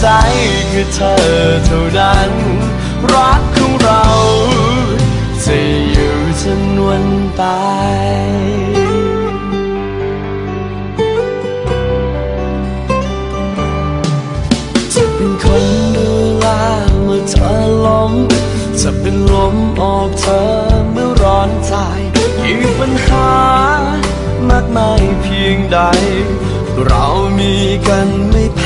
ใจคือเธอเท่านั้น รักของเราจะอยู่จนวันตายจะเป็นคนดูแลเมื่อเธอล้มจะเป็นลมออกเธอเมื่อร้อนใจยิ่งปัญหามากมายเพียงใด เรามีกันไม่แพ้